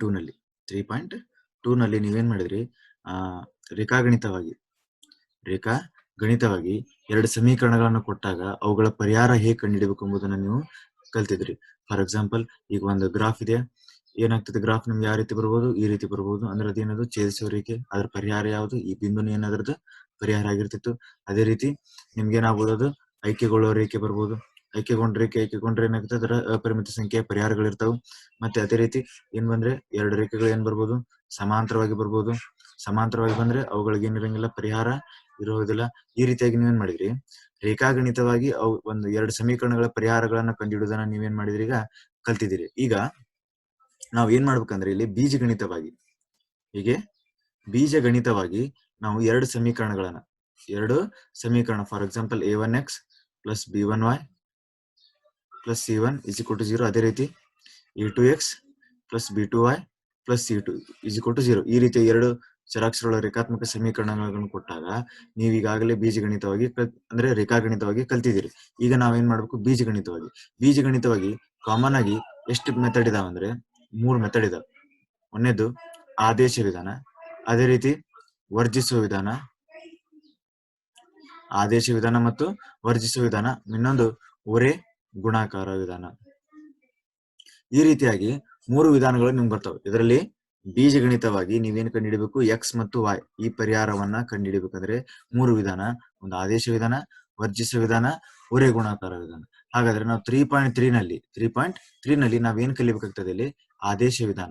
Two ನಲ್ಲಿ three point two ನಲ್ಲಿ ನೀವೇನ್ ಮಾಡಿದ್ರಿ? ಆ, ರೇಖಾಗಣಿತವಾಗಿ ರೇಖಾ ಗಣಿತವಾಗಿ ಎರಡು ಸಮೀಕರಣಗಳನ್ನು ಕೊಟ್ಟಾಗ ಅವುಗಳ ಪರಿಹಾರ ಹೇಗೆ ಕಂಡುಹಿಡಬೇಕು ಎಂಬುದನ್ನ ನೀವು ಕಲ್ತಿದ್ರಿ. ಫಾರ್ ಎಕ್ಸಾಂಪಲ್ ಈಗ ಒಂದು ಗ್ರಾಫ್ ಇದೆ. ಏನಾಗ್ತದೆ ಗ್ರಾಫ್ ನಿಮ್ಗೆ ಯಾವ ರೀತಿ ಬರಬಹುದು ಈ ರೀತಿ ಬರಬಹುದು ಅಂದ್ರೆ ಅದೇನದು? ಛೇದಿಸುವ ರೇಖೆ. ಅದ್ರ ಪರಿಹಾರ ಯಾವುದು? ಈ ಬಿಂದುನ ಏನಾದ್ರದ್ದು ಪರಿಹಾರ ಆಗಿರ್ತಿತ್ತು. ಅದೇ ರೀತಿ ನಿಮ್ಗೆ ಏನಾಗ್ಬೋದು ಅದು? ಆಯ್ಕೆಗೊಳ್ಳುವ ರೇಖೆ ಬರ್ಬೋದು. ಆಯ್ಕೆಗೊಂಡ ರೇಖೆ ಆಯ್ಕೆಗೊಂಡ್ರೆ ಏನಾಗುತ್ತೆ? ಅದರ ಅಪರಿಮಿತ ಸಂಖ್ಯೆಯ ಪರಿಹಾರಗಳಿರ್ತಾವೆ. ಮತ್ತೆ ಅದೇ ರೀತಿ ಏನ್ ಬಂದ್ರೆ ಎರಡು ರೇಖೆಗಳು ಏನ್ ಬರ್ಬೋದು? ಸಮಾಂತರವಾಗಿ ಬರ್ಬೋದು. ಸಮಾಂತರವಾಗಿ ಬಂದ್ರೆ ಅವುಗಳಿಗೆ ಏನಿರಂಗಿಲ್ಲ ಪರಿಹಾರ ಇರುವುದಿಲ್ಲ ಈ ರೀತಿಯಾಗಿ ನೀವೇನ್ ಮಾಡಿದ್ರಿ? ರೇಖಾಗಣಿತವಾಗಿ ಅವು ಒಂದು ಎರಡು ಸಮೀಕರಣಗಳ ಪರಿಹಾರಗಳನ್ನ ಕಂಡುಹಿಡಿಯೋದನ್ನ ನೀವೇನ್ ಮಾಡಿದ್ರಿ ಈಗ? ಕಲ್ತಿದ್ದೀರಿ. ಈಗ ನಾವು ಏನ್ ಮಾಡ್ಬೇಕಂದ್ರೆ ಇಲ್ಲಿ ಬೀಜಗಣಿತವಾಗಿ, ಹೀಗೆ ಬೀಜಗಣಿತವಾಗಿ ನಾವು ಎರಡು ಸಮೀಕರಣಗಳನ್ನ, ಎರಡು ಸಮೀಕರಣ for example a one x plus b one y plus c one is to zero ಅದೇ ರೀತಿ a two x plus b two y plus c two is to zero ಈ ರೀತಿ ಎರಡು ಚರಾಕ್ಷರಗಳ ರೇಖಾತ್ಮಕ ಸಮೀಕರಣಗಳನ್ನು ಕೊಟ್ಟಾಗ ನೀವು ಈಗಾಗಲೇ ಬೀಜಗಣಿತವಾಗಿ ಅಂದ್ರೆ ರೇಖಾಗಣಿತವಾಗಿ ಕಲ್ತಿದ್ದೀರಿ. ಈಗ ನಾವೇನ್ ಮಾಡ್ಬೇಕು? ಬೀಜಗಣಿತವಾಗಿ. ಬೀಜಗಣಿತವಾಗಿ ಕಾಮನ್ ಆಗಿ ಎಷ್ಟು ಮೆಥಡ್ ಇದಾವ ಅಂದ್ರೆ ಮೂರು ಮೆಥಡ್ ಇದಾವ. ಒಂದೇದು ಆದೇಶ ವಿಧಾನ, ಅದೇ ರೀತಿ ವರ್ಜಿಸುವ ವಿಧಾನ, ಆದೇಶ ವಿಧಾನ ಮತ್ತು ವರ್ಜಿಸುವ ವಿಧಾನ. ಇನ್ನೊಂದು, ಒರೇ ಗುಣಾಕಾರ ವಿಧಾನ. ಈ ರೀತಿಯಾಗಿ ಮೂರು ವಿಧಾನಗಳು ನಿಮ್ಗೆ ಬರ್ತವೆ. ಇದರಲ್ಲಿ ಬೀಜಗಣಿತವಾಗಿ ನೀವೇನು ಕಂಡುಹಿಡಬೇಕು? ಎಕ್ಸ್ ಮತ್ತು ವಾಯ್ ಈ ಪರಿಹಾರವನ್ನ ಕಂಡುಹಿಡಬೇಕಂದ್ರೆ ಮೂರು ವಿಧಾನ. ಒಂದು ಆದೇಶ ವಿಧಾನ ವರ್ಜಿಸುವ ವಿಧಾನ ಒರೆ ಗುಣಾಕಾರ ವಿಧಾನ. ಹಾಗಾದ್ರೆ ನಾವು ತ್ರೀ ಪಾಯಿಂಟ್ ತ್ರೀ ನಲ್ಲಿ ತ್ರೀ ಪಾಯಿಂಟ್ ತ್ರೀ ನಲ್ಲಿ ನಾವೇನ್ ಕಲಿಬೇಕಾಗ್ತದೆ ಇಲ್ಲಿ? ಆದೇಶ ವಿಧಾನ.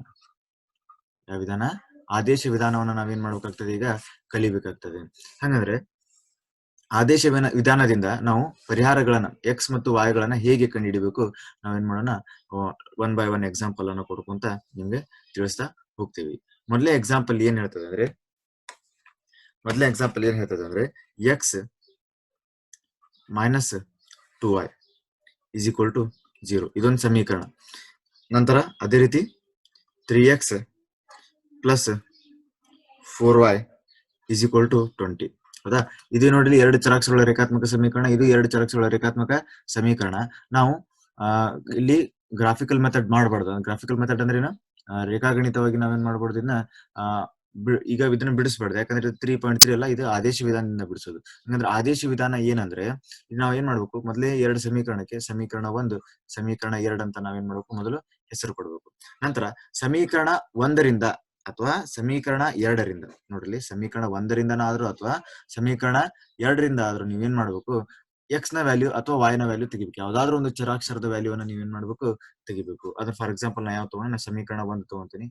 ಯಾವ ವಿಧಾನ? ಆದೇಶ ವಿಧಾನವನ್ನ ನಾವೇನ್ ಮಾಡ್ಬೇಕಾಗ್ತದೆ ಈಗ? ಕಲಿಬೇಕಾಗ್ತದೆ. ಹಂಗಂದ್ರೆ ಆದೇಶ ವಿಧಾನದಿಂದ ನಾವು ಪರಿಹಾರಗಳನ್ನ ಎಕ್ಸ್ ಮತ್ತು ವಾಯುಗಳನ್ನ ಹೇಗೆ ಕಂಡುಹಿಡಿಬೇಕು, ನಾವೇನ್ ಮಾಡೋಣ ಒನ್ ಬೈ ಒನ್ ಎಕ್ಸಾಂಪಲ್ ಅನ್ನ ಕೊಡ್ಕೊಂತ ನಿಮ್ಗೆ ತಿಳಿಸ್ತಾ ಹೋಗ್ತೀವಿ. ಮೊದಲೇ ಎಕ್ಸಾಂಪಲ್ ಏನ್ ಹೇಳ್ತದೆ ಅಂದ್ರೆ, ಮೊದಲೇ ಎಕ್ಸಾಂಪಲ್ ಏನ್ ಹೇಳ್ತದೆ ಅಂದ್ರೆ x minus two y is equal to zero ಇದೊಂದು ಸಮೀಕರಣ. ನಂತರ ಅದೇ ರೀತಿ three x plus four y is equal to twenty ಹೌದಾ? ಇದು ನೋಡಿ ಎರಡು ಚರಾಕ್ಷರಗಳ ರೇಖಾತ್ಮಕ ಸಮೀಕರಣ, ಇದು ಎರಡು ಚರಾಕ್ಷರಗಳ ರೇಖಾತ್ಮಕ ಸಮೀಕರಣ. ನಾವು ಇಲ್ಲಿ ಗ್ರಾಫಿಕಲ್ ಮೆಥಡ್ ಮಾಡಬಾರ್ದು. ಗ್ರಾಫಿಕಲ್ ಮೆಥಡ್ ಅಂದ್ರೆ ಏನು? ರೇಖಾಗಣಿತವಾಗಿ ನಾವೇನ್ ಮಾಡಬಾರ್ದು? ಇದನ್ನ ಈಗ ಇದನ್ನ ಬಿಡಿಸ್ಬಾರ್ದು. ಯಾಕಂದ್ರೆ ತ್ರೀ ಪಾಯಿಂಟ್ ತ್ರೀ ಅಲ್ಲ, ಇದು ಆದೇಶ ವಿಧಾನದಿಂದ ಬಿಡಿಸೋದು. ಹಂಗಂದ್ರೆ ಆದೇಶ ವಿಧಾನ ಏನಂದ್ರೆ ನಾವ್ ಏನ್ ಮಾಡ್ಬೇಕು? ಮೊದಲೇ ಎರಡು ಸಮೀಕರಣಕ್ಕೆ ಸಮೀಕರಣ ಒಂದು, ಸಮೀಕರಣ ಎರಡು ಅಂತ ನಾವೇನ್ ಮಾಡ್ಬೇಕು? ಮೊದಲು ಹೆಸರು ಕೊಡ್ಬೇಕು. ನಂತರ ಸಮೀಕರಣ ಒಂದರಿಂದ ಅಥವಾ ಸಮೀಕರಣ ಎರಡರಿಂದ, ನೋಡ್ರಿ ಸಮೀಕರಣ ಒಂದರಿಂದನಾದ್ರೂ ಅಥವಾ ಸಮೀಕರಣ ಎರಡರಿಂದ ಆದ್ರೂ ನೀವೇನ್ ಮಾಡ್ಬೇಕು ಎಕ್ಸ್ನ ವ್ಯಾಲ್ಯೂ ಅಥವಾ ವೈ ನ ವ್ಯಾಲ್ಯೂ ತೆಗಿಬೇಕು. ಯಾವ್ದಾದ್ರು ಒಂದು ಚರಾಕ್ಷರದ ವ್ಯಾಲ್ಯೂ ಅನ್ನ ನೀವೇನ್ ಮಾಡ್ಬೇಕು, ತೆಗಿಬೇಕು. ಅದ್ರ ಫಾರ್ ಎಕ್ಸಾಂಪಲ್ ನಾ ಯಾವ ತಗೊಂಡ್ರೆ ಸಮೀಕರಣ ಒಂದು ತಗೊಂತೀನಿ.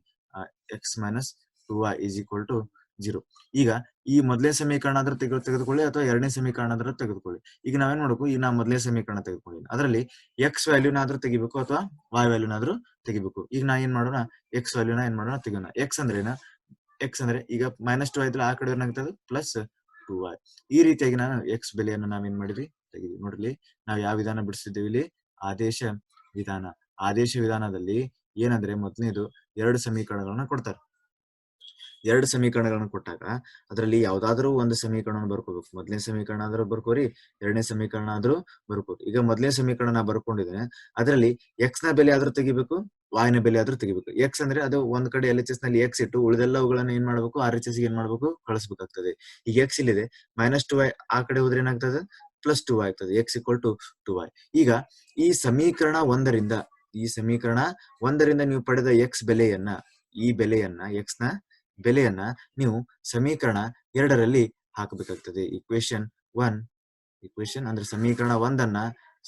X minus two y is equal to zero. ಈಗ ಈ ಮೊದಲೇ ಸಮೀಕರಣ ಆದ್ರೆ ತೆಗೆದು, ತೆಗೆದುಕೊಳ್ಳಿ ಅಥವಾ ಎರಡನೇ ಸಮೀಕರಣ ಆದ್ರೆ ತೆಗೆದುಕೊಳ್ಳಿ. ಈಗ ನಾವೇನ್ ಮಾಡ್ಬೇಕು? ಈಗ ನಾ ಮೊದಲೇ ಸಮೀಕರಣ ತೆಗೆದುಕೊಳ್ಳಿ. ಅದರಲ್ಲಿ ಎಕ್ಸ್ ವ್ಯಾಲ್ಯೂನಾದ್ರೂ ತೆಗಿಬೇಕು ಅಥವಾ ವೈ ವ್ಯಾಲ್ಯೂನಾದ್ರೂ ತೆಗಿಬೇಕು. ಈಗ ನಾ ಏನ್ ಮಾಡೋಣ? ಎಕ್ಸ್ ವ್ಯಾಲ್ಯೂನ ಏನ್ ಮಾಡೋಣ? ತೆಗೋಣ ಎಕ್ಸ್ ಅಂದ್ರೆ ಏನ? ಎಕ್ಸ್ ಅಂದ್ರೆ ಈಗ ಮೈನಸ್ ಟು ಆಯ್ತು ಆ ಕಡೆ ಏನಾಗ್ತದೆ ಪ್ಲಸ್ ಟು ವೈ ಈ ರೀತಿಯಾಗಿ ನಾನು ಎಕ್ಸ್ ಬೆಲೆಯನ್ನು ನಾವೇನ್ ಮಾಡಿದ್ವಿ? ತೆಗಿದ್ವಿ. ನೋಡ್ರಿ, ನಾವ್ ಯಾವ ವಿಧಾನ ಬಿಡಿಸಿದ್ದೀವಿ ಇಲ್ಲಿ? ಆದೇಶ ವಿಧಾನ. ಆದೇಶ ವಿಧಾನದಲ್ಲಿ ಏನಂದ್ರೆ ಮೊದಲನೇದು ಎರಡು ಸಮೀಕರಣಗಳನ್ನ ಕೊಡ್ತಾರೆ. ಎರಡು ಸಮೀಕರಣಗಳನ್ನ ಕೊಟ್ಟಾಗ ಅದರಲ್ಲಿ ಯಾವ್ದಾದ್ರು ಒಂದು ಸಮೀಕರಣ ಬರ್ಕೋಬೇಕು. ಮೊದಲನೇ ಸಮೀಕರಣ ಆದ್ರೂ ಬರ್ಕೋರಿ, ಎರಡನೇ ಸಮೀಕರಣ ಆದ್ರೂ ಬರ್ಕೋರಿ. ಈಗ ಮೊದಲನೇ ಸಮೀಕರಣ ನಾ ಬರ್ಕೊಂಡಿದ್ದೇನೆ, ಅದರಲ್ಲಿ ಎಕ್ಸ್ನ ಬೆಲೆ ಆದ್ರೂ ತೆಗಿಬೇಕು ನ ಬೆಲೆ ಆದ್ರೂ ತೆಗಿಬೇಕು. ಎಕ್ಸ್ ಅಂದ್ರೆ ಅದು ಒಂದ್ ಕಡೆ ಎಲ್ ಎಚ್ ಎಸ್ನಲ್ಲಿ ಎಕ್ಸ್ ಇಟ್ಟು ಉಳಿದೆಲ್ಲವುಗಳನ್ನ ಏನ್ ಮಾಡ್ಬೇಕು ಆರ್ ಎಚ್ ಎಸ್ ಏನ್ ಮಾಡ್ಬೇಕು, ಕಳಿಸ್ಬೇಕಾಗ್ತದೆ. ಈಗ ಎಕ್ಸ್ ಇಲ್ಲಿದೆ ಮೈನಸ್ ಟು ವೈ ಆ ಕಡೆ ಹೋದ್ರೆ ಏನಾಗ್ತದೆ? ಪ್ಲಸ್ ಟು ವೈ ಆಗ್ತದೆ. X equal to two y ಈಗ ಈ ಸಮೀಕರಣ ಒಂದರಿಂದ, ಈ ಸಮೀಕರಣ ಒಂದರಿಂದ ನೀವು ಪಡೆದ ಎಕ್ಸ್ ಬೆಲೆಯನ್ನ, ಈ ಬೆಲೆಯನ್ನ ಎಕ್ಸ್ನ ಬೆಲೆಯನ್ನ ನೀವು ಸಮೀಕರಣ ಎರಡರಲ್ಲಿ ಹಾಕಬೇಕಾಗ್ತದೆ. ಇಕ್ವೇಶನ್ ಒನ್ ಇಕ್ವೇಶನ್ ಅಂದ್ರೆ ಸಮೀಕರಣ ಒಂದನ್ನ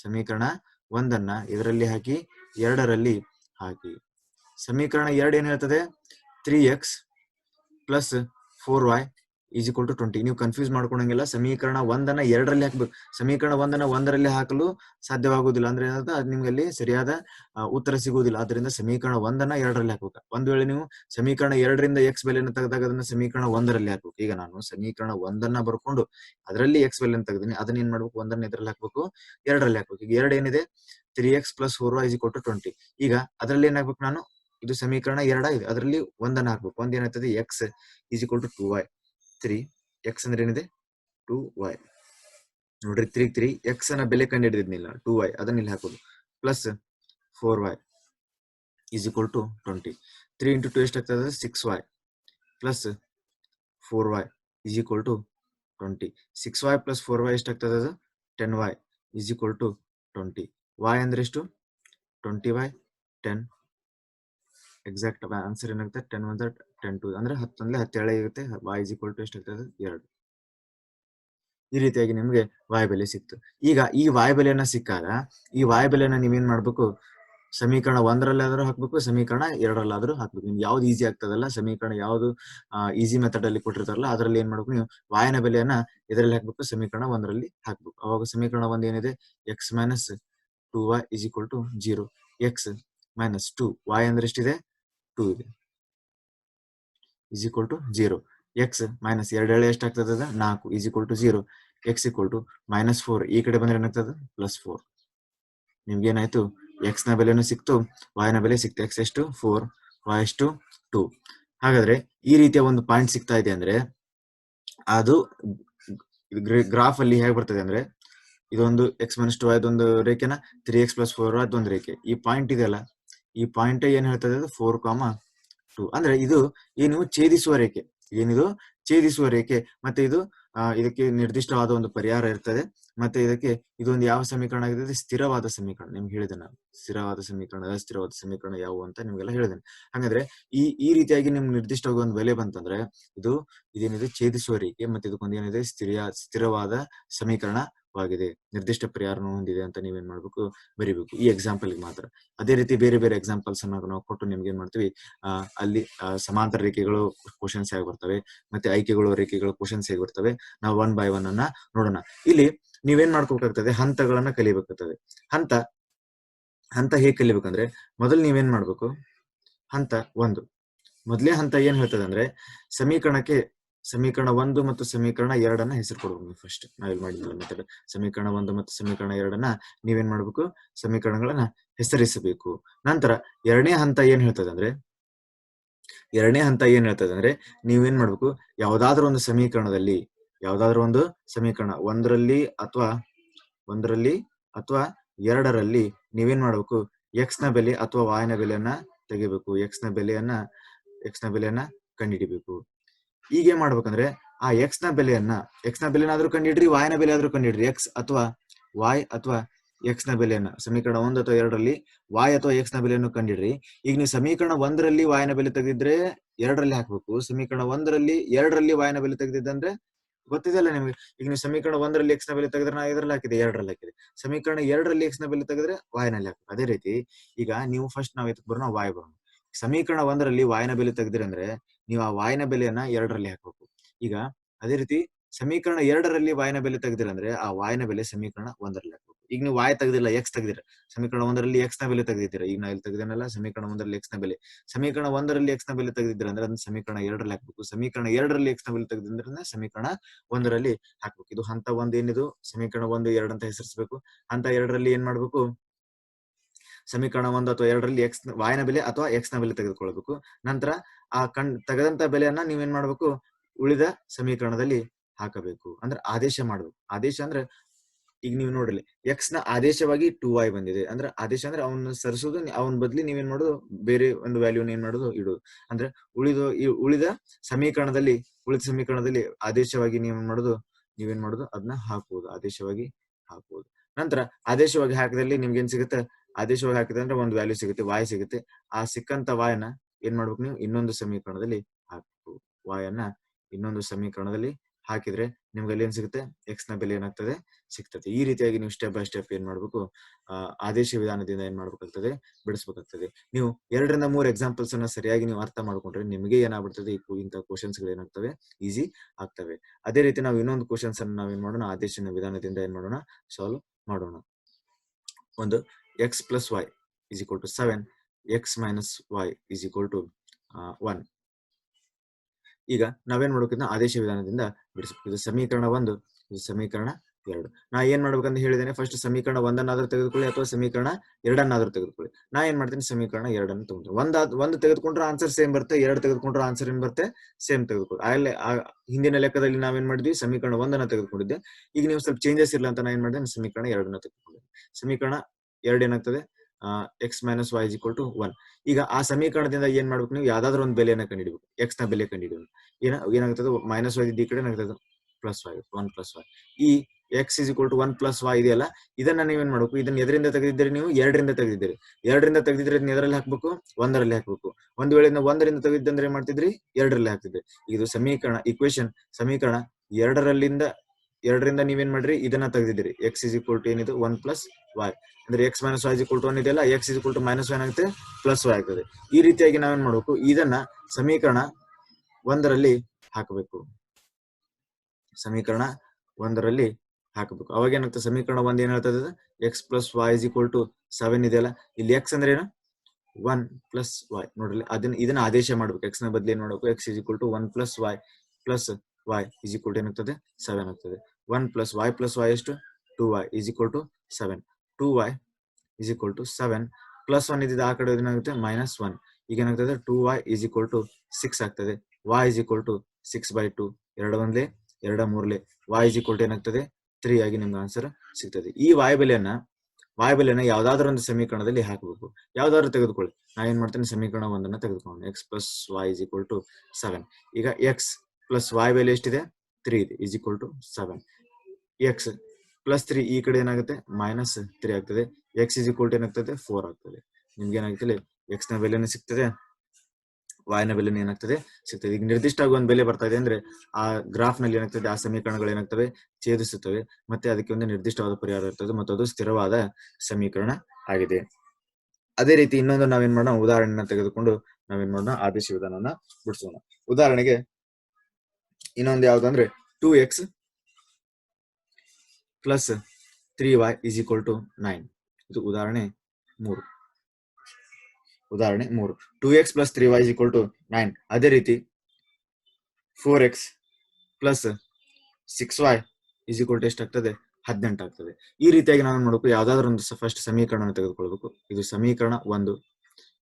ಸಮೀಕರಣ ಒಂದನ್ನ ಇದರಲ್ಲಿ ಹಾಕಿ, ಎರಡರಲ್ಲಿ ಹಾಕಿ. ಸಮೀಕರಣ ಎರಡು ಏನ್ ಹೇಳ್ತದೆ? Three x plus four y is equal to twenty. ನೀವು ಕನ್ಫ್ಯೂಸ್ ಮಾಡ್ಕೊಂಡಂಗಿಲ್ಲ. ಸಮೀಕರಣ ಒಂದನ್ನ ಎರಡರಲ್ಲಿ ಹಾಕ್ಬೇಕು ಸಮೀಕರಣ ಒಂದನ್ನ ಒಂದರಲ್ಲಿ ಹಾಕಲು ಸಾಧ್ಯವಾಗುವುದಿಲ್ಲ. ಅಂದ್ರೆ ನಿಮ್ಗೆ ಅಲ್ಲಿ ಸರಿಯಾದ ಉತ್ತರ ಸಿಗುವುದಿಲ್ಲ. ಅದರಿಂದ ಸಮೀಕರಣ ಒಂದನ್ನ ಎರಡರಲ್ಲಿ ಹಾಕ್ಬೇಕು. ಒಂದ್ ವೇಳೆ ನೀವು ಸಮೀಕರಣ ಎರಡರಿಂದ ಎಕ್ಸ್ ಬೆಲೆಯನ್ನು ತೆಗೆದಾಗ ಅದನ್ನ ಸಮೀಕರಣ ಒಂದರಲ್ಲಿ ಹಾಕ್ಬೇಕು. ಈಗ ನಾನು ಸಮೀಕರಣ ಒಂದನ್ನ ಬರ್ಕೊಂಡು ಅದರಲ್ಲಿ ಎಕ್ಸ್ ಬೆಲೆಯನ್ನು ತೆಗೆದಿನಿ. ಅದನ್ನ ಏನ್ ಮಾಡ್ಬೇಕು? ಒಂದನ್ನ ಇದರಲ್ಲಿ ಹಾಕ್ಬೇಕು. ಎರಡರಲ್ಲಿ ಹಾಕ್ಬೇಕು. ಈಗ ಎರಡು ಏನಿದೆ? Three x plus four y ಕೊಟ್ಟು ಟ್ವೆಂಟಿ ಈಗ ಅದರಲ್ಲಿ ಏನ್ ನಾನು? ಇದು ಸಮೀಕರಣ ಎರಡ ಇದೆ. ಅದರಲ್ಲಿ ಒಂದನ್ನ ಹಾಕ್ಬೇಕು. ಒಂದ್ ಏನಾಗ್ತದೆ? X is equal to two y three x ಅಂದ್ರೆ ಏನಿದೆ? Two y. ನೋಡ್ರಿ ತ್ರೀ ತ್ರೀ ಎಕ್ಸ್ ಅನ್ನ ಬೆಲೆ ಕಂಡು ಹಿಡಿದಿದ್ನಿಲ್ಲ ಟೂ ವೈ, ಅದನ್ನ ಇಲ್ಲಿ ಹಾಕೋದು. Plus four y is equal to twenty. Three into two ಎಷ್ಟಾಗ್ತದೆ six y. Plus four y is equal to twenty. Six y plus four y ಎಷ್ಟಾಗ್ತದೆ ಅದು? Ten y is equal to twenty. ಅಂದ್ರೆ ಎಷ್ಟು? Twenty y, ten. Exact answer ಏನಾಗುತ್ತೆ? Ten ಒಂದು ten two ಅಂದ್ರೆ ಹತ್ತೊಂದಲೇ ಹತ್ತೇಳೆ ಇರುತ್ತೆ ವೈ ಇಸ್ ಈಕ್ವಲ್ ಟು ಎಷ್ಟಾಗ್ತದೆ ಎರಡು. ಈ ರೀತಿಯಾಗಿ ನಿಮಗೆ ವಾಯು ಬೆಲೆ ಸಿಕ್ತು. ಈಗ ಈ ವಾಯು ಬೆಲೆಯನ್ನ ಸಿಕ್ಕಾಗ, ಈ ವಾಯು ಬೆಲೆನ ನೀವೇನ್ ಮಾಡ್ಬೇಕು? ಸಮೀಕರಣ ಒಂದರಲ್ಲಾದ್ರೂ ಹಾಕ್ಬೇಕು, ಸಮೀಕರಣ ಎರಡರಲ್ಲಾದ್ರೂ ಹಾಕ್ಬೇಕು. ನಿಮ್ಗೆ ಯಾವ್ದು ಈಸಿ ಆಗ್ತದಲ್ಲ, ಸಮೀಕರಣ ಯಾವ್ದು ಈಸಿ ಮೆಥಡ್ ಅಲ್ಲಿ ಕೊಟ್ಟಿರ್ತಾರಲ್ಲ, ಅದರಲ್ಲಿ ಏನ್ ಮಾಡ್ಬೇಕು ನೀವು ವಾಯನ ಬೆಲೆಯನ್ನ ಇದರಲ್ಲಿ ಹಾಕ್ಬೇಕು, ಸಮೀಕರಣ ಒಂದರಲ್ಲಿ ಹಾಕ್ಬೇಕು. ಅವಾಗ ಸಮೀಕರಣ ಒಂದ್ ಏನಿದೆ? X minus two y is equal to zero x minus two y ಅಂದ್ರೆ ಎಷ್ಟಿದೆ? ಟೂ ಇದೆ. Is equal to zero x minus ಎರಡು ಎಳೆ ಎಷ್ಟಾಗ್ತದ ನಾಲ್ಕು is equal to zero x equal to minus four ಈ ಕಡೆ ಬಂದ್ರೆ ಏನಾಗ್ತದೆ? ಪ್ಲಸ್ ಫೋರ್ ನಿಮ್ಗೆ ಏನಾಯ್ತು? ಎಕ್ಸ್ನ ಬೆಲೆನು ಸಿಕ್ತು ವಾಯ್ನ ಬೆಲೆ ಸಿಕ್ತು. ಎಕ್ಸ್ ಎಷ್ಟು? ಫೋರ್ ವಾಯ್ ಎಷ್ಟು? ಟೂ ಹಾಗಾದ್ರೆ ಈ ರೀತಿಯ ಒಂದು ಪಾಯಿಂಟ್ ಸಿಗ್ತಾ ಇದೆ ಅಂದ್ರೆ ಅದು ಗ್ರಾಫ್ ಅಲ್ಲಿ ಹೇಗೆ ಬರ್ತದೆ ಅಂದ್ರೆ ಇದೊಂದು ಎಕ್ಸ್ ಮೈನಸ್ ಟು ಅದೊಂದು ರೇಖೆನ ತ್ರೀ ಎಕ್ಸ್ ಪ್ಲಸ್ ಫೋರ್ ಅದೊಂದು ರೇಖೆ. ಈ ಪಾಯಿಂಟ್ ಇದೆಯಲ್ಲ, ಈ ಪಾಯಿಂಟ್ ಏನ್ ಹೇಳ್ತದೆ? ಫೋರ್ ಕಾಮ ಟು ಅಂದ್ರೆ ಇದು ಏನು ಛೇದಿಸುವ ರೇಖೆ. ಏನಿದು? ಛೇದಿಸುವ ರೇಖೆ. ಮತ್ತೆ ಇದು ಇದಕ್ಕೆ ನಿರ್ದಿಷ್ಟವಾದ ಒಂದು ಪರಿಹಾರ ಇರ್ತದೆ. ಮತ್ತೆ ಇದಕ್ಕೆ ಇದೊಂದು ಯಾವ ಸಮೀಕರಣ ಆಗಿದೆ? ಸ್ಥಿರವಾದ ಸಮೀಕರಣ. ನಿಮ್ಗೆ ಹೇಳಿದೆ ನಾನು. ಸ್ಥಿರವಾದ ಸಮೀಕರಣ, ಅಸ್ಥಿರವಾದ ಸಮೀಕರಣ ಯಾವುವು ಅಂತ ನಿಮ್ಗೆಲ್ಲ ಹೇಳಿದ್ದೇನೆ. ಹಾಗಾದ್ರೆ ಈ ಈ ರೀತಿಯಾಗಿ ನಿಮ್ಗೆ ನಿರ್ದಿಷ್ಟವಾಗಿ ಒಂದು ಬೆಲೆ ಬಂತಂದ್ರೆ, ಇದು, ಇದೇನಿದೆ? ಛೇದಿಸುವ ರೇಖೆ. ಮತ್ತೆ ಇದಕ್ಕೊಂದು ಏನಿದೆ? ಸ್ಥಿರ ಸ್ಥಿರವಾದ ಸಮೀಕರಣವಾಗಿದೆ ನಿರ್ದಿಷ್ಟ ಪರಿಹಾರವನ್ನು ಹೊಂದಿದೆ ಅಂತ ನೀವೇನ್ ಮಾಡ್ಬೇಕು? ಬರಿಬೇಕು. ಈ ಎಕ್ಸಾಂಪಲ್ ಮಾತ್ರ. ಅದೇ ರೀತಿ ಬೇರೆ ಬೇರೆ ಎಕ್ಸಾಂಪಲ್ಸ್ ಅನ್ನ ನಾವು ಕೊಟ್ಟು ನಿಮ್ಗೆ ಏನ್ ಮಾಡ್ತೀವಿ ಅಲ್ಲಿ ಸಮಾಂತರ ರೇಖೆಗಳು ಕ್ವಶನ್ಸ್ ಹೇಗೆ ಬರ್ತವೆ. ಮತ್ತೆ ಆಯ್ಕೆಗಳು ರೇಖೆಗಳು ಕ್ವಶನ್ಸ್ ಹೇಗೆ ಬರ್ತವೆ. ನಾವು ಒನ್ ಬೈ ಒನ್ ಅನ್ನ ನೋಡೋಣ. ಇಲ್ಲಿ ನೀವೇನ್ ಮಾಡ್ಕೋಬೇಕಾಗ್ತದೆ? ಹಂತಗಳನ್ನ ಕಲಿಬೇಕಾಗ್ತದೆ. ಹಂತ ಹಂತ ಹೇಗೆ ಕಲಿಬೇಕಂದ್ರೆ, ಮೊದಲು ನೀವೇನ್ ಮಾಡ್ಬೇಕು? ಹಂತ ಒಂದು. ಮೊದಲೇ ಹಂತ ಏನ್ ಹೇಳ್ತದೆ ಅಂದ್ರೆ, ಸಮೀಕರಣಕ್ಕೆ ಸಮೀಕರಣ ಒಂದು ಮತ್ತು ಸಮೀಕರಣ ಎರಡನ್ನ ಹೆಸರು ಕೊಡ್ಬೇಕು ಫಸ್ಟ್ ನಾವಿಲ್ಲಿ ಮಾಡಿದ್ವಿ ಮೆಥಡ್ ಸಮೀಕರಣ ಒಂದು ಮತ್ತು ಸಮೀಕರಣ ಎರಡನ್ನ ನೀವೇನ್ ಮಾಡ್ಬೇಕು? ಸಮೀಕರಣಗಳನ್ನ ಹೆಸರಿಸಬೇಕು. ನಂತರ ಎರಡನೇ ಹಂತ ಏನ್ ಹೇಳ್ತದೆ ಅಂದ್ರೆ ಎರಡನೇ ಹಂತ ಏನ್ ಹೇಳ್ತದೆ ಅಂದ್ರೆ ನೀವೇನ್ ಮಾಡ್ಬೇಕು? ಯಾವ್ದಾದ್ರು ಒಂದು ಸಮೀಕರಣದಲ್ಲಿ, ಯಾವ್ದಾದ್ರು ಒಂದು ಸಮೀಕರಣ ಒಂದರಲ್ಲಿ ಅಥವಾ ಒಂದರಲ್ಲಿ ಅಥವಾ ಎರಡರಲ್ಲಿ ನೀವೇನ್ ಮಾಡ್ಬೇಕು? ಎಕ್ಸ್ನ ಬೆಲೆ ಅಥವಾ y ನ ಬೆಲೆಯನ್ನ ತೆಗಿಬೇಕು. ಎಕ್ಸ್ನ ಬೆಲೆಯನ್ನ ಎಕ್ಸ್ನ ಬೆಲೆಯನ್ನ ಕಂಡುಹಿಡಿಬೇಕು. ಈಗ ಏನ್ ಮಾಡ್ಬೇಕಂದ್ರೆ ಆ ಎಕ್ಸ್ನ ಬೆಲೆಯನ್ನ ಎಕ್ಸ್ನ ಬೆಲೆನಾದ್ರೂ ಕಂಡಿಡ್ರಿ, y ನ ಬೆಲೆ ಆದ್ರೂ ಕಂಡಿಡ್ರಿ. ಎಕ್ಸ್ ಅಥವಾ ವಾಯ್ ಅಥವಾ ಎಕ್ಸ್ನ ಬೆಲೆಯನ್ನ, ಸಮೀಕರಣ ಒಂದು ಅಥವಾ ಎರಡರಲ್ಲಿ ವಾಯ್ ಅಥವಾ ಎಕ್ಸ್ನ ಬೆಲೆಯನ್ನು ಕಂಡಿಡ್ರಿ. ಈಗ ನೀವು ಸಮೀಕರಣ ಒಂದರಲ್ಲಿ ನ ಬೆಲೆ ತೆಗೆದಿದ್ರೆ ಎರಡರಲ್ಲಿ ಹಾಕ್ಬೇಕು. ಸಮೀಕರಣ ಒಂದರಲ್ಲಿ ಎರಡರಲ್ಲಿ ನ ಬೆಲೆ ತೆಗೆದಿದ್ದಂದ್ರೆ ಗೊತ್ತಿದೆಯಲ್ಲ ನಿಮ್ಗೆ? ಈಗ ನೀವು ಸಮೀಕರಣ ಒಂದರಲ್ಲಿ ಎಕ್ಸ್ನ ಬೆಲೆ ತೆಗೆದ್ರೆ ನಾ ಇದ್ರಲ್ಲಿ ಹಾಕಿದೆ, ಎರಡರಲ್ಲಿ ಹಾಕಿದೆ. ಸಮೀಕರಣ ಎರಡರಲ್ಲಿ ಎಕ್ಸ್ನ ಬೆಲೆ ತೆಗೆದ್ರೆ y ನಲ್ಲಿ ಹಾಕ್ಬೇಕು. ಅದೇ ರೀತಿ ಈಗ ನೀವು ಫಸ್ಟ್ ನಾವು ಇದಕ್ಕೆ ಬರೋಣ ವಾಯ್ ಬರೋಣ. ಸಮೀಕರಣ ಒಂದರಲ್ಲಿ ನ ಬೆಲೆ ತೆಗೆದಿರಂದ್ರೆ ನೀವು ಆ ವಾಯನ ಬೆಲೆಯನ್ನ ಎರಡರಲ್ಲಿ ಹಾಕಬೇಕು. ಈಗ ಅದೇ ರೀತಿ ಸಮೀಕರಣ ಎರಡರಲ್ಲಿ ವಾಯಿನ ಬೆಲೆ ತೆಗೆದಿರ ಅಂದ್ರೆ ಆ ವಾಯನ ಬೆಲೆ ಸಮೀಕರಣ ಒಂದರಲ್ಲಿ ಹಾಕಬೇಕು. ಈಗ ನೀವು ವಾಯ್ ತೆಗೆದಿಲ್ಲ ಎಕ್ಸ್ ತೆಗೆದಿರ. ಸಮೀಕರಣ ಒಂದರಲ್ಲಿ ಎಕ್ಸ್ನ ಬೆಲೆ ತೆಗೆದಿದ್ದೀರಾ? ಈಗ ನಾ ಇಲ್ಲಿ ತೆಗೆದೇನಲ್ಲ, ಸಮೀಕರಣ ಒಂದರಲ್ಲಿ ಎಕ್ಸ್ನ ಬೆಲೆ. ಸಮೀಕರಣ ಒಂದರಲ್ಲಿ ಎಕ್ಸ್ನ ಬೆಲೆ ತೆಗೆದಿದ್ದೀರ ಅಂದ್ರೆ ಅದನ್ನ ಸಮೀಕರಣ ಎರಡರಲ್ಲಿ ಹಾಕ್ಬೇಕು. ಸಮೀಕರಣ ಎರಡರಲ್ಲಿ ಎಕ್ಸ್ನ ಬೆಲೆ ತೆಗೆದಿದ್ರೆ ಸಮೀಕರಣ ಒಂದರಲ್ಲಿ ಹಾಕ್ಬೇಕು. ಇದು ಹಂತ ಒಂದು ಏನಿದು? ಸಮೀಕರಣ ಒಂದು, ಎರಡು ಅಂತ ಹೆಸರಿಸಬೇಕು. ಹಂತ ಎರಡರಲ್ಲಿ ಏನ್ ಮಾಡ್ಬೇಕು? ಸಮೀಕರಣ ಒಂದು ಅಥವಾ ಎರಡರಲ್ಲಿ ಎಕ್ಸ್ ವಾಯಿನ ಬೆಲೆ ಅಥವಾ ಎಕ್ಸ್ನ ಬೆಲೆ ತೆಗೆದುಕೊಳ್ಬೇಕು. ನಂತರ ಆ ಕಣ್, ತೆಗೆದಂತ ಬೆಲೆಯನ್ನ ನೀವೇನ್ ಮಾಡ್ಬೇಕು? ಉಳಿದ ಸಮೀಕರಣದಲ್ಲಿ ಹಾಕಬೇಕು. ಅಂದ್ರೆ ಆದೇಶ ಮಾಡ್ಬೇಕು. ಆದೇಶ ಅಂದ್ರೆ, ಈಗ ನೀವು ನೋಡ್ರಿ ಎಕ್ಸ್ನ ಆದೇಶವಾಗಿ ಟೂ ವೈ ಬಂದಿದೆ. ಅಂದ್ರೆ ಆದೇಶ ಅಂದ್ರೆ ಅವನ್ನ ಸರಿಸೋದು, ಅವನ ಬದ್ಲಿ ನೀವೇನ್ ಮಾಡೋದು? ಬೇರೆ ಒಂದು ವ್ಯಾಲ್ಯೂನ ಏನ್ ಮಾಡೋದು? ಇಡೋದು. ಅಂದ್ರೆ ಉಳಿದ ಉಳಿದ ಸಮೀಕರಣದಲ್ಲಿ ಉಳಿದ ಸಮೀಕರಣದಲ್ಲಿ ಆದೇಶವಾಗಿ ನೀವೇನ್ ಮಾಡೋದು? ನೀವೇನ್ ಮಾಡೋದು? ಅದನ್ನ ಹಾಕುವುದು ಆದೇಶವಾಗಿ ಹಾಕುವುದು ನಂತರ ಆದೇಶವಾಗಿ ಹಾಕಿದಲ್ಲಿ ನಿಮ್ಗೆ ಏನ್ ಸಿಗುತ್ತೆ? ಆದೇಶವಾಗಿ ಹಾಕಿದ್ರೆ ಅಂದ್ರೆ ಒಂದು ವ್ಯಾಲ್ಯೂ ಸಿಗುತ್ತೆ ವಾಯ್ ಸಿಗುತ್ತೆ. ಆ ಸಿಕ್ಕಂತ ವಾಯನ ಏನ್ ಮಾಡ್ಬೇಕು ನೀವು? ಇನ್ನೊಂದು ಸಮೀಕರಣದಲ್ಲಿ ಹಾಕ್ಬೇಕು. ವಾಯನ್ನ ಇನ್ನೊಂದು ಸಮೀಕರಣದಲ್ಲಿ ಹಾಕಿದ್ರೆ ನಿಮ್ಗೆ ಅಲ್ಲಿ ಏನ್ ಸಿಗುತ್ತೆ? ಎಕ್ಸ್ನ ಬೆಲೆ ಏನಾಗ್ತದೆ? ಸಿಗ್ತದೆ. ಈ ರೀತಿಯಾಗಿ ನೀವು ಸ್ಟೆಪ್ ಬೈ ಸ್ಟೆಪ್ ಏನ್ ಮಾಡ್ಬೇಕು? ಆದೇಶ ವಿಧಾನದಿಂದ ಏನ್ ಮಾಡ್ಬೇಕಾಗ್ತದೆ? ಬಿಡಿಸ್ಬೇಕಾಗ್ತದೆ. ನೀವು ಎರಡರಿಂದ ಮೂರು ಎಕ್ಸಾಂಪಲ್ಸ್ ಅನ್ನ ಸರಿಯಾಗಿ ನೀವು ಅರ್ಥ ಮಾಡ್ಕೊಂಡ್ರೆ ನಿಮಗೆ ಏನಾಗ್ಬಿಡ್ತದೆ? ಇಂಥ ಕ್ವಶನ್ಸ್ಗಳು ಏನಾಗ್ತವೆ? ಈಸಿ ಆಗ್ತವೆ. ಅದೇ ರೀತಿ ನಾವು ಇನ್ನೊಂದು ಕ್ವಶನ್ಸ್ ಅನ್ನು ನಾವೇನ್ ಮಾಡೋಣ? ಆದೇಶನ ವಿಧಾನದಿಂದ ಏನ್ ಮಾಡೋಣ? ಸಾಲ್ವ್ ಮಾಡೋಣ. ಒಂದು x plus y is equal to seven x minus y is equal to one ಈಗ ನಾವೇನ್ ಮಾಡ್ಬೇಕಂತ ಆದೇಶ ವಿಧಾನದಿಂದ ಬಿಡಿಸ್ಬೇಕು. ಇದು ಸಮೀಕರಣ ಒಂದು, ಇದು ಸಮೀಕರಣ ಎರಡು. ನಾ ಏನ್ ಮಾಡ್ಬೇಕಂತ ಹೇಳಿದ್ದೇನೆ? ಫಸ್ಟ್ ಸಮೀಕರಣ ಒಂದನ್ನಾದ್ರೂ ತೆಗೆದುಕೊಳ್ಳಿ ಅಥವಾ ಸಮೀಕರಣ ಎರಡನ್ನಾದ್ರೂ ತೆಗೆದುಕೊಳ್ಳಿ. ನಾ ಏನ್ ಮಾಡ್ತೀನಿ? ಸಮೀಕರಣ ಎರಡನ್ನು ತಗೊಂತೀನಿ ಒಂದಾದ್, ಒಂದು ತೆಗೆದುಕೊಂಡ್ರೆ ಆನ್ಸರ್ ಸೇಮ್ ಬರುತ್ತೆ, ಎರಡು ತೆಗೆದುಕೊಂಡ್ರೆ ಆನ್ಸರ್ ಏನ್ ಬರುತ್ತೆ? ಸೇಮ್ ತೆಗೆದುಕೊಳ್ಳಿ. ಆಗಲೇ ಆ ಹಿಂದಿನ ಲೆಕ್ಕದಲ್ಲಿ ನಾವೇನ್ ಮಾಡಿದ್ವಿ? ಸಮೀಕರಣ ಒಂದನ್ನ ತೆಗೆದುಕೊಂಡಿದ್ದೆ. ಈಗ ನೀವು ಸ್ವಲ್ಪ ಚೇಂಜಸ್ ಇಲ್ಲ ಅಂತ ನಾ ಏನ್ ಮಾಡಿದೆ ಸಮೀಕರಣ ಎರಡನ್ನ ತೆಗೆದುಕೊಂಡಿದ್ದೆ. ಸಮೀಕರಣ ಎರಡು ಏನಾಗ್ತದೆ? X minus y equal to one ಈಗ ಆ ಸಮೀಕರಣದಿಂದ ಏನ್ ಮಾಡ್ಬೇಕು ನೀವು? ಯಾವ್ದಾದ್ರು ಒಂದು ಬೆಲೆಯನ್ನ ಕಂಡುಹಿಡಬೇಕು. ಎಕ್ಸ್ನ ಬೆಲೆ ಕಂಡು ಏನ, ಏನಾಗ್ತದೆ? ಮೈನಸ್ ವೈ ಈ ಕಡೆ ಏನಾಗ್ತದೆ? Plus y one plus y ಈ x is equal to one plus y ಇದೆಯಲ್ಲ, ಇದನ್ನ ನೀವೇನ್ ಮಾಡ್ಬೇಕು? ಇದನ್ನ ಎದರಿಂದ ತೆಗೆದಿದ್ದೀರಿ ನೀವು? ಎರಡರಿಂದ ತೆಗೆದಿದ್ದೀರಿ. ಎರಡರಿಂದ ತೆಗೆದಿದ್ರೆ ಇದನ್ನ ಎದರಲ್ಲಿ ಹಾಕ್ಬೇಕು? ಒಂದರಲ್ಲಿ ಹಾಕ್ಬೇಕು. ಒಂದ್ ವೇಳೆ ಒಂದರಿಂದ ತೆಗೆದಿದ್ದಂದ್ರೆ ಏನ್ ಮಾಡ್ತಿದ್ರಿ? ಎರಡರಲ್ಲಿ ಹಾಕ್ತಿದ್ರಿ. ಇದು ಸಮೀಕರಣ ಇಕ್ವೇಶನ್ ಸಮೀಕರಣ ಎರಡರಲ್ಲಿಂದ ಎರಡರಿಂದ ನೀವೇನ್ ಮಾಡ್ರಿ? ಇದನ್ನ ತೆಗೆದಿದ್ರಿ ಎಕ್ಸ್ ಇಸ್ ಇಕ್ವಲ್ ಟು ಏನಿದೆ? ಒನ್ ಪ್ಲಸ್ ವೈ ಅಂದ್ರೆ x minus y equal to one ಇದೆಯಲ್ಲ x is equal to minus y ಆಗುತ್ತೆ ಪ್ಲಸ್ ವೈ ಆಗ್ತದೆ. ಈ ರೀತಿಯಾಗಿ ನಾವೇನ್ ಮಾಡಬೇಕು? ಇದನ್ನ ಸಮೀಕರಣ ಒಂದರಲ್ಲಿ ಹಾಕಬೇಕು. ಸಮೀಕರಣ ಒಂದರಲ್ಲಿ ಹಾಕಬೇಕು. ಅವಾಗ ಏನಾಗ್ತದೆ ಸಮೀಕರಣ ಒಂದ್ ಏನ್ ಹೇಳ್ತದೆ x plus y is equal to seven ಇದೆಯಲ್ಲ, ಇಲ್ಲಿ ಎಕ್ಸ್ ಅಂದ್ರೆ ಏನು? ಒನ್ ಪ್ಲಸ್ ವೈ ನೋಡ್ರಿ, ಅದನ್ನ, ಇದನ್ನ ಆದೇಶ ಮಾಡ್ಬೇಕು. ಎಕ್ಸ್ನ ಬದಲು ಏನ್ ಮಾಡ್ಬೇಕು? X is equal to one plus y plus y is equal to ಏನಾಗ್ತದೆ? ಸೆವೆನ್ ಆಗ್ತದೆ. One plus y plus y ಎಷ್ಟು? Two y is equal to seven two y is equal to seven plus one ಇದ್ದಿದ್ದು ಆ ಕಡೆ ಏನಾಗುತ್ತೆ? Minus one ಈಗ ಏನಾಗ್ತದೆ? Two y is equal to six ಆಗ್ತದೆ. Y is equal to six by two ಎರಡು ಒಂದ್ಲೆ, ಎರಡ ಮೂರ್ಲೆ. ವೈ ಇಸ್ ಈಕ್ವಲ್ ಟು ಏನಾಗ್ತದೆ? ತ್ರೀ ಆಗಿ ನಿಮ್ಗೆ ಆನ್ಸರ್ ಸಿಗ್ತದೆ. ಈ ವಾಯು ಬೆಲೆಯನ್ನ ವಾಯು ಬೆಲೆಯನ್ನ ಯಾವ್ದಾದ್ರು ಒಂದು ಸಮೀಕರಣದಲ್ಲಿ ಹಾಕಬೇಕು. ಯಾವ್ದಾದ್ರು ತೆಗೆದುಕೊಳ್ಳಿ. ನಾ ಏನ್ ಮಾಡ್ತೇನೆ? ಸಮೀಕರಣ ಒಂದನ್ನ ತೆಗೆದುಕೊಂಡು x plus y is equal to seven ಈಗ ಎಕ್ಸ್ ಪ್ಲಸ್ ವಾಯ್ ಬೆಲೆ ಎಷ್ಟಿದೆ? ತ್ರೀ ಇದೆ is equal to seven x plus three ಈ ಕಡೆ ಏನಾಗುತ್ತೆ? ಮೈನಸ್ ತ್ರೀ ಆಗ್ತದೆ. ಎಕ್ಸ್ ಇಸ್ ಈಕ್ವಲ್ ಟು ಏನಾಗ್ತದೆ? ಫೋರ್ ಆಗ್ತದೆ. ನಿಮ್ಗೆ ಏನಾಗ್ತದೆ ಎಕ್ಸ್ನ ಬೆಲೆನೇ ಸಿಗ್ತದೆ, y ನ ಬೆಲೆನೂ ಏನಾಗ್ತದೆ? ಸಿಗ್ತದೆ. ಈಗ ನಿರ್ದಿಷ್ಟ ಆಗಿ ಒಂದು ಬೆಲೆ ಬರ್ತಾ ಇದೆ ಅಂದ್ರೆ ಆ ಗ್ರಾಫ್ನಲ್ಲಿ ಏನಾಗ್ತದೆ? ಆ ಸಮೀಕರಣಗಳು ಏನಾಗ್ತವೆ? ಛೇದಿಸುತ್ತವೆ. ಮತ್ತೆ ಅದಕ್ಕೆ ಒಂದು ನಿರ್ದಿಷ್ಟವಾದ ಪರಿಹಾರ ಇರ್ತದೆ ಮತ್ತು ಅದು ಸ್ಥಿರವಾದ ಸಮೀಕರಣ ಆಗಿದೆ. ಅದೇ ರೀತಿ ಇನ್ನೊಂದು ನಾವೇನ್ ಮಾಡೋಣ? ಉದಾಹರಣೆನ ತೆಗೆದುಕೊಂಡು ನಾವೇನ್ ಮಾಡೋಣ? ಆದೇಶ ವಿಧಾನವನ್ನ ಬಿಡಿಸೋಣ. ಉದಾಹರಣೆಗೆ ಇನ್ನೊಂದು ಯಾವ್ದಂದ್ರೆ two x plus three y is equal to nine ಇದು ಉದಾಹರಣೆ ಮೂರು. ಉದಾಹರಣೆ ಮೂರು. Two x plus three y is equal to nine ಅದೇ ರೀತಿ four x plus six y is equal to ಎಷ್ಟಾಗ್ತದೆ ಹದಿನೆಂಟು ಆಗ್ತದೆ. ಈ ರೀತಿಯಾಗಿ ನಾನು ಮಾಡಬೇಕು? ಯಾವ್ದಾದ್ರು ಒಂದು ಫಸ್ಟ್ ಸಮೀಕರಣ ತೆಗೆದುಕೊಳ್ಬೇಕು. ಇದು ಸಮೀಕರಣ ಒಂದು.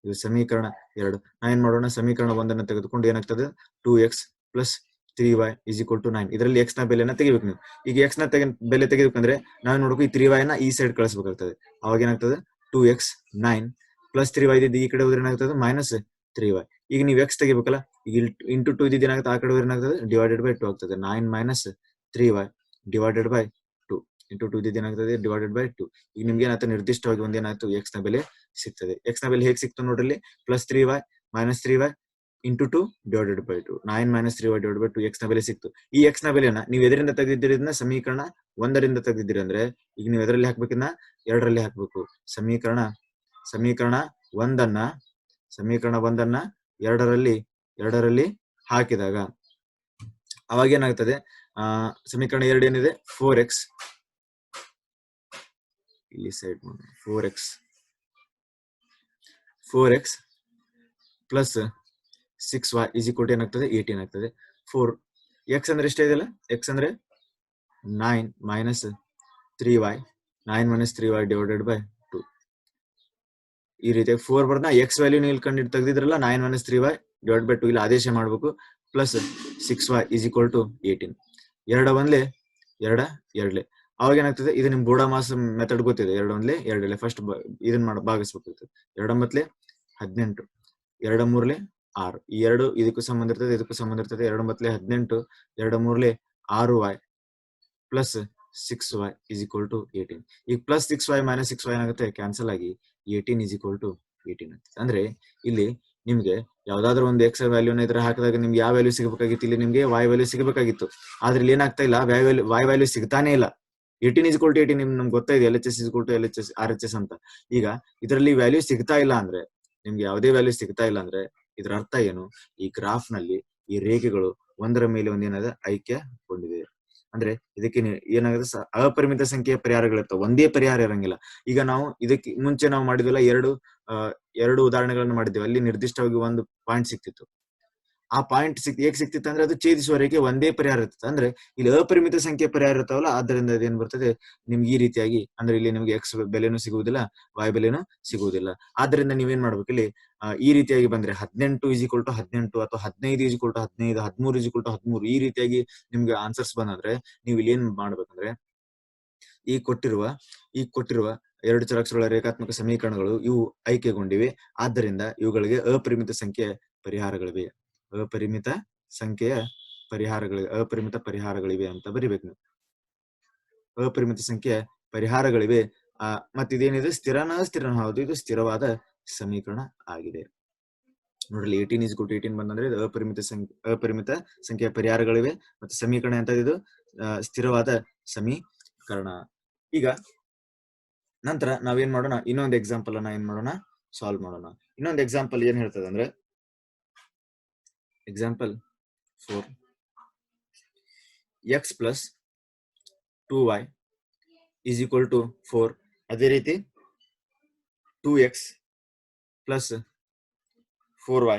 ಇದು ಸಮೀಕರಣ ಎರಡು. ನಾವೇನ್ ಮಾಡೋಣ? ಸಮೀಕರಣ ಒಂದನ್ನು ತೆಗೆದುಕೊಂಡು ಏನಾಗ್ತದೆ? Two x plus three y is equal to nine ಇದರಲ್ಲಿ ಎಕ್ಸ್ನ ಬೆಲೆನ ತೆಗಿಬೇಕು ನೀವು. ಈಗ ಎಕ್ಸ್ನ ತೆಗೆ ಬೆಲೆ ತೆಗಿಬೇಕಂದ್ರೆ ನಾವು ನೋಡ್ಬೇಕು ಈ ತ್ರೀ ವೈ ನ ಈ ಸೈಡ್ ಕಳಿಸ್ಬೇಕಾಗ್ತದೆ. ಅವಾಗ ಏನಾಗ್ತದೆ? Two x nine plus three y ಇದ್ದು ಈ ಕಡೆ ಹೋದ್ರೆ ಏನಾಗ್ತದೆ? ಮೈನಸ್ ತ್ರೀ ವೈ ಈಗ ನೀವು ಎಕ್ಸ್ ತೆಗಿಬೇಕಲ್ಲ, ಈಗ ಇಂಟು ಟು ಇದ್ದು ಏನಾಗುತ್ತೆ ಆ ಕಡೆ ಹೋದ್ರೆ ಏನಾಗ್ತದೆ? ಡಿವೈಡೆಡ್ ಬೈ ಟು ಆಗ್ತದೆ. Nine minus three y divided by two into two ಇದ್ದು ಏನಾಗ್ತದೆ? ಡಿವೈಡೆಡ್ ಬೈ ಟು ಈಗ ನಿಮ್ಗೆ ಏನಾಯ್ತು? ನಿರ್ದಿಷ್ಟವಾಗಿ ಒಂದೇನಾಯ್ತು? ಎಕ್ಸ್ನ ಬೆಲೆ ಸಿಗ್ತದೆ. ಎಕ್ಸ್ನ ಬೆಲೆ ಹೇಗೆ ಸಿಕ್ತು ನೋಡ್ರಿ plus three y minus three y into two divided by two nine minus three divide by two ಎಕ್ಸ್ನ ಬೆಲೆ ಸಿಕ್ತು. ಈ ಎಕ್ಸ್ನ ಬೆಲೆನ ನೀವು ಎದರಿಂದ ತೆಗೆದಿದ್ದೀರಿ ಸಮೀಕರಣ ಒಂದರಿಂದ ತೆಗೆದಿದ್ದೀರಿ ಅಂದ್ರೆ ಈಗ ನೀವು ಎದರಲ್ಲಿ ಹಾಕ್ಬೇಕಿನ್ನ ಎರಡರಲ್ಲಿ ಹಾಕ್ಬೇಕು. ಸಮೀಕರಣ ಸಮೀಕರಣ ಒಂದನ್ನ ಸಮೀಕರಣ ಒಂದನ್ನ ಎರಡರಲ್ಲಿ ಎರಡರಲ್ಲಿ ಹಾಕಿದಾಗ ಅವಾಗ ಏನಾಗ್ತದೆ? ಆ, ಸಮೀಕರಣ ಎರಡು ಏನಿದೆ? ಫೋರ್ ಎಕ್ಸ್ ಇಲ್ಲಿ side four x four x plus six y is equal ಏನಾಗ್ತದೆ? ಏಯ್ಟೀನ್ ಆಗ್ತದೆ. ಫೋರ್ ಎಕ್ಸ್ ಅಂದ್ರೆ ಎಷ್ಟೇ ಇದೆಯಲ್ಲ? ಎಕ್ಸ್ ಅಂದ್ರೆ nine minus three y nine minus three y divided by two ಈ ರೀತಿ ಫೋರ್ ಬರ್ದ ಎಕ್ಸ್ ವ್ಯಾಲ್ಯೂ ನೀವು ಕಂಡು ತೆಗೆದಿದ್ರಲ್ಲ nine minus three y divide by two ಇಲ್ಲಿ ಆದೇಶ ಮಾಡಬೇಕು. Plus six y is equal to eighteen ಎರಡ ಒಂದ್ಲೆ, ಎರಡ ಎರಡ್ಲೆ. ಅವಾಗ ಏನಾಗ್ತದೆ? ಇದು ನಿಮ್ ಬೋಡ ಮಾಸ ಮೆಥಡ್ ಗೊತ್ತಿದೆ. ಎರಡು ಒಂದ್ಲೆ, ಎರಡಲೆ. ಫಸ್ಟ್ ಇದನ್ನ ಮಾಡ ಭಾಗಿಸ್ಬೇಕಾಗ್ತದೆ. ಎರಡೊಂಬತ್ಲೆ ಹದಿನೆಂಟು. ಎರಡ ಮೂರ್ಲೆ ಆರು. ಈ ಎರಡು ಇದಕ್ಕೂ ಸಂಬಂಧ ಇರ್ತದೆ, ಇದಕ್ಕೂ ಸಂಬಂಧ ಇರ್ತದೆ. ಎರಡೊಂಬತ್ಲೆ ಹದಿನೆಂಟು, ಎರಡು ಮೂರ್ಲೆ ಆರು y plus six y is equal to eighteen ಈಗ plus six y minus six y ಏನಾಗುತ್ತೆ? ಕ್ಯಾನ್ಸಲ್ ಆಗಿ eighteen is equal to eighteen ಆಗ್ತದೆ ಅಂದ್ರೆ ಇಲ್ಲಿ ನಿಮ್ಗೆ ಯಾವ್ದಾದ್ರು ಒಂದು ಎಕ್ಸ್ ವ್ಯಾಲ್ಯೂನ ಇದ್ರ ಹಾಕಿದಾಗ ನಿಮ್ಗೆ ಯಾವ ವ್ಯಾಲ್ಯೂ ಸಿಗಬೇಕಾಗಿತ್ತು? ಇಲ್ಲಿ ನಿಮ್ಗೆ ವೈ ವ್ಯಾಲ್ಯೂ ಸಿಗಬೇಕಾಗಿತ್ತು. ಆದ್ರೆ ಇಲ್ಲಿ ಏನಾಗ್ತಾ ಇಲ್ಲ ವೈ ವ್ಯಾಲ್ಯೂ ವೈ ವ್ಯಾಲ್ಯೂ ಸಿಗ್ತಾನೆ ಇಲ್ಲ. ಏಟೀನ್ ಇಸ್ ಟು ಏಟೀನ್ ನಿಮ್ಗೆ ಗೊತ್ತಾ ಇದೆ L H S is to L H S R H S ಅಂತ. ಈಗ ಇದರಲ್ಲಿ ವ್ಯಾಲ್ಯೂ ಸಿಗ್ತಾ ಇಲ್ಲ ಅಂದ್ರೆ, ನಿಮ್ಗೆ ಯಾವುದೇ ವ್ಯಾಲ್ಯೂ ಸಿಗ್ತಾ ಇಲ್ಲ ಅಂದ್ರೆ ಇದರ ಅರ್ಥ ಏನು? ಈ ಗ್ರಾಫ್ನಲ್ಲಿ ಈ ರೇಖೆಗಳು ಒಂದರ ಮೇಲೆ ಒಂದೇನಾದ ಐಕ್ಯಗೊಂಡಿದೆ ಅಂದ್ರೆ ಇದಕ್ಕೆ ಏನಾಗುತ್ತೆ ಅಪರಿಮಿತ ಸಂಖ್ಯೆಯ ಪರಿಹಾರಗಳಿರ್ತವೆ. ಒಂದೇ ಪರಿಹಾರ ಇರಂಗಿಲ್ಲ. ಈಗ ನಾವು ಇದಕ್ಕೆ ಮುಂಚೆ ನಾವು ಮಾಡಿದ್ವಲ್ಲ ಎರಡು ಎರಡು ಉದಾಹರಣೆಗಳನ್ನು ಮಾಡಿದ್ದೇವೆ. ಅಲ್ಲಿ ನಿರ್ದಿಷ್ಟವಾಗಿ ಒಂದು ಪಾಯಿಂಟ್ ಸಿಕ್ತಿತ್ತು. ಆ ಪಾಯಿಂಟ್ ಸಿಕ್ ಹೇಗ್ ಸಿಕ್ತಿತ್ತು ಅಂದ್ರೆ ಅದು ಛೇದಿಸುವವರೆಗೆ ಒಂದೇ ಪರಿಹಾರ ಇರ್ತದೆ ಅಂದ್ರೆ ಇಲ್ಲಿ ಅಪರಿಮಿತ ಸಂಖ್ಯೆ ಪರಿಹಾರ ಇರ್ತಾವಲ್ಲ, ಆದ್ದರಿಂದ ಅದೇನ್ ಬರ್ತದೆ? ನಿಮ್ಗೆ ಈ ರೀತಿಯಾಗಿ, ಅಂದ್ರೆ ಇಲ್ಲಿ ನಿಮ್ಗೆ ಎಕ್ಸ್ ಬೆಲೆನೂ ಸಿಗುವುದಿಲ್ಲ ವೈ ಬೆಲೆನೂ ಸಿಗುವುದಿಲ್ಲ. ಆದ್ರಿಂದ ನೀವೇನ್ ಮಾಡ್ಬೇಕು ಇಲ್ಲಿ? ಈ ರೀತಿಯಾಗಿ ಬಂದ್ರೆ ಹದಿನೆಂಟು ಇಸ್ ಟು ಹದಿನೆಂಟು ಅಥವಾ ಹದಿನೈದು ಇಸ್ ಟು ಹದಿನೈದು, ಹದಿಮೂರು ಇಸ್ ಟು ಹದಿಮೂರು, ಈ ರೀತಿಯಾಗಿ ನಿಮ್ಗೆ ಆನ್ಸರ್ಸ್ ಬಂದ್ರೆ ನೀವು ಇಲ್ಲಿ ಏನ್ ಮಾಡ್ಬೇಕಂದ್ರೆ, ಈ ಕೊಟ್ಟಿರುವ ಈ ಕೊಟ್ಟಿರುವ ಎರಡು ಚರಾಕ್ಷರಗಳ ರೇಖಾತ್ಮಕ ಸಮೀಕರಣಗಳು ಇವು ಆಯ್ಕೆಗೊಂಡಿವೆ. ಆದ್ದರಿಂದ ಇವುಗಳಿಗೆ ಅಪರಿಮಿತ ಸಂಖ್ಯೆ ಪರಿಹಾರಗಳಿವೆ. ಅಪರಿಮಿತ ಸಂಖ್ಯೆಯ ಪರಿಹಾರಗಳಿವೆ, ಅಪರಿಮಿತ ಪರಿಹಾರಗಳಿವೆ ಅಂತ ಬರಿಬೇಕು ನೀವು. ಅಪರಿಮಿತ ಸಂಖ್ಯೆಯ ಪರಿಹಾರಗಳಿವೆ. ಆ, ಮತ್ತಿದೇನಿದೆ? ಸ್ಥಿರನ ಸ್ಥಿರನ, ಹೌದು, ಇದು ಸ್ಥಿರವಾದ ಸಮೀಕರಣ ಆಗಿದೆ. ನೋಡ್ರಿ ಏಟೀನ್ ಇಸ್ ಗುಟ್ ಏಟೀನ್ ಬಂದಂದ್ರೆ ಇದು ಅಪರಿಮಿತ ಸಂಖ್ಯೆ, ಅಪರಿಮಿತ ಸಂಖ್ಯೆಯ ಪರಿಹಾರಗಳಿವೆ ಮತ್ತೆ ಸಮೀಕರಣ ಅಂತ ಇದು? ಸ್ಥಿರವಾದ ಸಮೀಕರಣ. ಈಗ ನಂತರ ನಾವೇನ್ ಮಾಡೋಣ? ಇನ್ನೊಂದು ಎಕ್ಸಾಂಪಲ್ ಅನ್ನ ಏನ್ ಮಾಡೋಣ? ಸಾಲ್ವ್ ಮಾಡೋಣ. ಇನ್ನೊಂದು ಎಕ್ಸಾಂಪಲ್ ಏನ್ ಹೇಳ್ತದೆ ಅಂದ್ರೆ example four x plus two y equal to to four ಅದೇ ರೀತಿ two x plus four y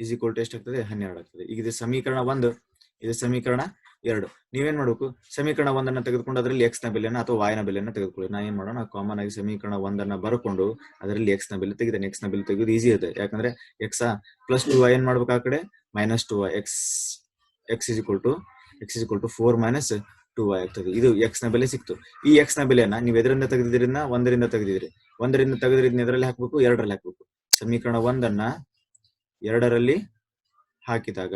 is equal to ಎಷ್ಟಾಗ್ತದೆ? ಹನ್ನೆರಡು ಆಗ್ತದೆ ಈಗ ಇದು ಸಮೀಕರಣ ಒಂದು. ಇದು ಸಮೀಕರಣ ಎರಡು. ನೀವೇನ್ ಮಾಡ್ಬೇಕು? ಸಮೀಕರಣ ಒಂದನ್ನ ತೆಗೆದುಕೊಂಡು ಅದರಲ್ಲಿ ಎಕ್ಸ್ನ ಬೆಲೆನ ಅಥವಾ y ನ ಬೆಲೆನ ತೆಗೆದುಕೊಳ್ಳಿ. ನಾ ಏನ್ ಮಾಡೋಣ? ಕಾಮನ್ ಆಗಿ ಸಮೀಕರಣ ಒಂದನ್ನ ಬರ್ಕೊಂಡು ಅದರಲ್ಲಿ ಎಕ್ಸ್ನ ಬೆಲೆ ತೆಗೆದೇನೆ. ಎಕ್ಸ್ನ ಬೆಲೆ ತೆಗೆದು ಈಸಿ ಇದೆ ಯಾಕಂದ್ರೆ ಎಕ್ಸ್ ಪ್ಲಸ್ ಟು ವೈ ಏನ್ ಮಾಡ್ಬೇಕು ಆ ಕಡೆ? Minus two y x x is to x is to four minus two y ಆಗ್ತದೆ. ಇದು ಎಕ್ಸ್ನ ಬೆಲೆ ಸಿಕ್ತು. ಈ ಎಕ್ಸ್ನ ಬೆಲೆನ ನೀವು ಎದರಿಂದ ತೆಗೆದಿದ್ರಿಂದ? ಒಂದರಿಂದ ತೆಗೆದಿದ್ರಿ. ಒಂದರಿಂದ ತೆಗೆದ್ರಿಂದ ಎದರಲ್ಲಿ ಹಾಕ್ಬೇಕು? ಎರಡರಲ್ಲಿ ಹಾಕ್ಬೇಕು. ಸಮೀಕರಣ ಒಂದನ್ನ ಎರಡರಲ್ಲಿ ಹಾಕಿದಾಗ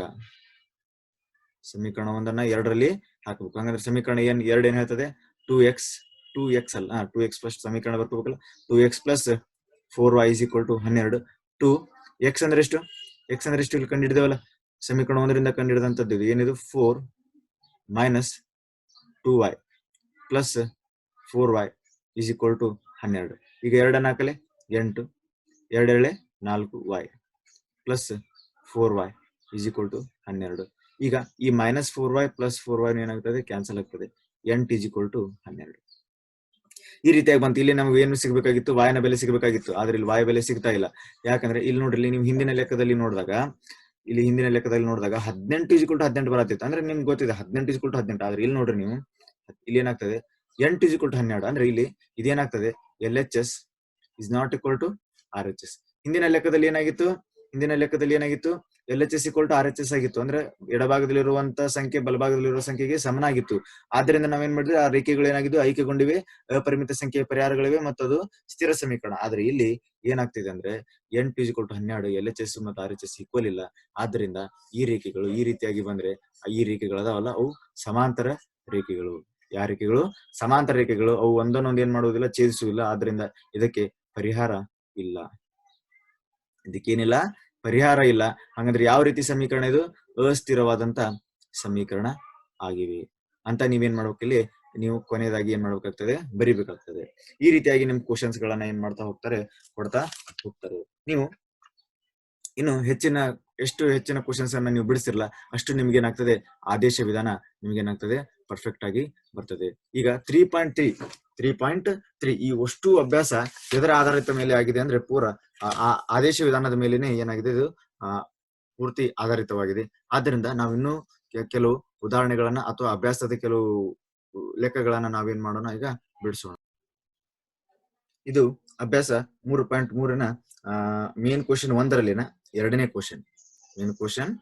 ಸಮೀಕರಣ ಒಂದನ್ನ ಎರಡರಲ್ಲಿ ಹಾಕಬೇಕು. ಹಂಗಂದ್ರೆ ಸಮೀಕರಣ ಏನ್ ಎರಡು ಏನ್ ಹೇಳ್ತದೆ? ಟೂ ಎಕ್ಸ್ ಟೂ ಎಕ್ಸ್ ಅಲ್ಲ. ಟೂ ಎಕ್ಸ್ ಪ್ಲಸ್ ಸಮೀಕರಣ ಬರ್ಕೋಬೇಕಲ್ಲ. Two x plus four y is equal to ಹನ್ನೆರಡು. ಟೂ ಎಕ್ಸ್ ಅಂದ್ರೆ ಎಷ್ಟು? ಎಕ್ಸ್ ಅಂದ್ರೆ ಎಷ್ಟು ಇಲ್ಲಿ ಕಂಡಿಡಿದೇವಲ್ಲ? ಸಮೀಕರಣ ಒಂದರಿಂದ ಕಂಡಿಡಿದಂತದ್ದು ಇದು. ಏನಿದು? Four minus two y plus four y is equal to ಹನ್ನೆರಡು. ಈಗ ಎರಡನ್ನ ಹಾಕಲೆ? ಎಂಟು. ಎರಡೆರಳೆ ನಾಲ್ಕು y plus four y is equal to ಹನ್ನೆರಡು. ಈಗ ಈ minus four y plus four y ಏನಾಗ್ತದೆ? ಕ್ಯಾನ್ಸಲ್ ಆಗ್ತದೆ. ಎಂಟ್ ಇಸ್ ಈಕ್ವಲ್ ಟು ಹನ್ನೆರಡು. ಈ ರೀತಿಯಾಗಿ ಬಂತು. ಇಲ್ಲಿ ನಮ್ಗೆ ಏನು ಸಿಗಬೇಕಾಗಿತ್ತು? ವಾಯನ ಬೆಲೆ ಸಿಗಬೇಕಾಗಿತ್ತು. ಆದ್ರೆ ಇಲ್ಲಿ ವಾಯ ಬೆಲೆ ಸಿಗ್ತಾ ಇಲ್ಲ. ಯಾಕಂದ್ರೆ ಇಲ್ಲಿ ನೋಡ್ರಿ ನೀವು ಹಿಂದಿನ ಲೆಕ್ಕದಲ್ಲಿ ನೋಡಿದಾಗ, ಇಲ್ಲಿ ಹಿಂದಿನ ಲೆಕ್ಕದಲ್ಲಿ ನೋಡಿದಾಗ ಹದಿನೆಂಟು ಇಸ್ಕುಲ್ ಟು ಹದಿನೆಂಟು ಬರತ್ತಿತ್ತು. ಅಂದ್ರೆ ನಿಮ್ಗೆ ಗೊತ್ತಿದೆ, ಹದಿನೆಂಟು ಇಸ್ಕೊಲ್ ಟು ಹದಿನೆಂಟು. ಆದ್ರೆ ಇಲ್ಲಿ ನೋಡ್ರಿ ನೀವು, ಇಲ್ಲಿ ಏನಾಗ್ತದೆ? ಎಂಟು ಇಸ್ಕುಲ್ ಟು ಹನ್ನೆರಡು. ಅಂದ್ರೆ ಇಲ್ಲಿ ಇದೇನಾಗ್ತದೆ? L H S is not equal to R H S ಹಿಂದಿನ ಲೆಕ್ಕದಲ್ಲಿ ಏನಾಗಿತ್ತು? ಹಿಂದಿನ ಲೆಕ್ಕದಲ್ಲಿ ಏನಾಗಿತ್ತು? L H S equal to R H S ಆಗಿತ್ತು. ಅಂದ್ರೆ ಎಡಭಾಗದಲ್ಲಿರುವಂತ ಸಂಖ್ಯೆ, ಬಲಭಾಗದಲ್ಲಿರುವ ಸಂಖ್ಯೆಗೆ ಸಮನಾಗಿತ್ತು. ಆದ್ರಿಂದ ನಾವೇನ್ ಮಾಡಿದ್ರೆ ಆ ರೇಖೆಗಳು ಏನಾಗಿದ್ದು ಆಯ್ಕೆಗೊಂಡಿವೆ. ಅಪರಿಮಿತ ಸಂಖ್ಯೆಯ ಪರಿಹಾರಗಳಿವೆ ಮತ್ತು ಅದು ಸ್ಥಿರ ಸಮೀಕರಣ. ಆದ್ರೆ ಇಲ್ಲಿ ಏನಾಗ್ತಿದೆ ಅಂದ್ರೆ ಎನ್ ಪಿ ಇಕ್ವಲ್ ಟು ಹನ್ನೆರಡು ಎಲ್ ಎಚ್ ಎಸ್ ಮತ್ತು ಆರ್ ಎಚ್ ಎಸ್ ಈಕ್ವಲ್ ಇಲ್ಲ. ಆದ್ರಿಂದ ಈ ರೇಖೆಗಳು ಈ ರೀತಿಯಾಗಿ ಬಂದ್ರೆ ಈ ರೇಖೆಗಳು ಅದಾವಲ್ಲ ಅವು ಸಮಾಂತರ ರೇಖೆಗಳು. ಯಾವ ರೇಖೆಗಳು? ಸಮಾಂತರ ರೇಖೆಗಳು. ಅವು ಒಂದನ್ನೊಂದು ಏನ್ ಮಾಡುವುದಿಲ್ಲ, ಛೇದಿಸುವುದಿಲ್ಲ. ಆದ್ರಿಂದ ಇದಕ್ಕೆ ಪರಿಹಾರ ಇಲ್ಲ. ಇದಕ್ಕೇನಿಲ್ಲ? ಪರಿಹಾರ ಇಲ್ಲ. ಹಂಗಂದ್ರೆ ಯಾವ ರೀತಿ ಸಮೀಕರಣ ಇದು? ಅಸ್ಥಿರವಾದಂತ ಸಮೀಕರಣ ಆಗಿವೆ. ಅಂತ ನೀವೇನ್ ಮಾಡ್ಬೇಕಿಲ್ಲಿ? ನೀವು ಕೊನೆಯದಾಗಿ ಏನ್ ಮಾಡ್ಬೇಕಾಗ್ತದೆ? ಬರಿಬೇಕಾಗ್ತದೆ. ಈ ರೀತಿಯಾಗಿ ನಿಮ್ ಕ್ವಶನ್ಸ್ ಗಳನ್ನ ಏನ್ ಮಾಡ್ತಾ ಹೋಗ್ತಾರೆ? ಕೊಡ್ತಾ ಹೋಗ್ತಾರೆ. ನೀವು ಇನ್ನು ಹೆಚ್ಚಿನ ಎಷ್ಟು ಹೆಚ್ಚಿನ ಕ್ವಶನ್ಸ್ ಅನ್ನ ನೀವು ಬಿಡಿಸಿರಲ್ಲ ಅಷ್ಟು ನಿಮ್ಗೆ ಏನಾಗ್ತದೆ, ಆದೇಶ ವಿಧಾನ ನಿಮ್ಗೆ ಏನಾಗ್ತದೆ ಪರ್ಫೆಕ್ಟ್ ಆಗಿ ಬರ್ತದೆ. ಈಗ three point three three point three ಈ ಅಷ್ಟು ಅಭ್ಯಾಸ ಎದರ ಆಧಾರಿತ ಮೇಲೆ ಆಗಿದೆ ಅಂದ್ರೆ ಪೂರ ಆದೇಶ ವಿಧಾನದ ಮೇಲೆನೆ ಏನಾಗಿದೆ ಇದು ಪೂರ್ತಿ ಆಧಾರಿತವಾಗಿದೆ. ಆದ್ದರಿಂದ ನಾವಿನ್ನು ಕೆಲವು ಉದಾಹರಣೆಗಳನ್ನ ಅಥವಾ ಅಭ್ಯಾಸದ ಕೆಲವು ಲೆಕ್ಕಗಳನ್ನ ನಾವೇನ್ ಮಾಡೋಣ ಈಗ, ಬಿಡಿಸೋಣ. ಇದು ಅಭ್ಯಾಸ ಮೂರು ಪಾಯಿಂಟ್ ಮೂರನ ಮೇನ್ ಕ್ವಶನ್ ಒಂದರಲ್ಲಿನ ಎರಡನೇ ಕ್ವಶನ್ ಮೇನ್ ಕ್ವಶನ್